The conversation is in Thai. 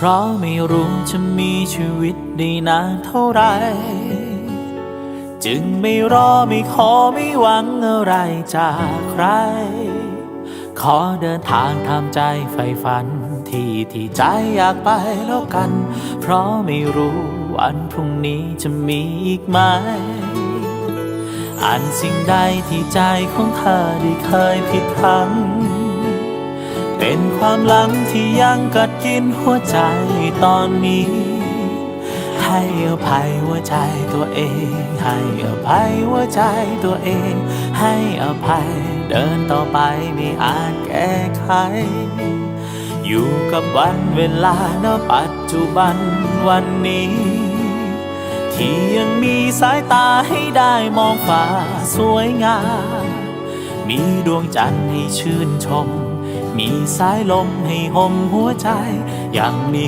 เพราะไม่รู้จะมีชีวิตได้นานเท่าไร จึงไม่รอไม่ขอไม่หวังอะไรจากใคร ขอเดินทางทำใจใฝ่ฝัน ที่ที่ใจอยากไปแล้วกัน เพราะไม่รู้วันพรุ่งนี้จะมีอีกไหมอ่านสิ่งใดที่ใจของเธอได้เคยผิดพลัง เป็นความหลังที่ยังกัดกินหัวใจตอนนี้ ให้อภัยหัวใจตัวเอง ให้อภัยหัวใจตัวเอง ให้อภัยเดินต่อไปไม่อาจแก้ไข อยู่กับวันเวลาณปัจจุบันวันนี้ ที่ยังมีสายตาให้ได้มองฟ้าสวยงามมีดวงจันทร์ให้ชื่นชม มีสายลมให้ห่มหัวใจ ยังมี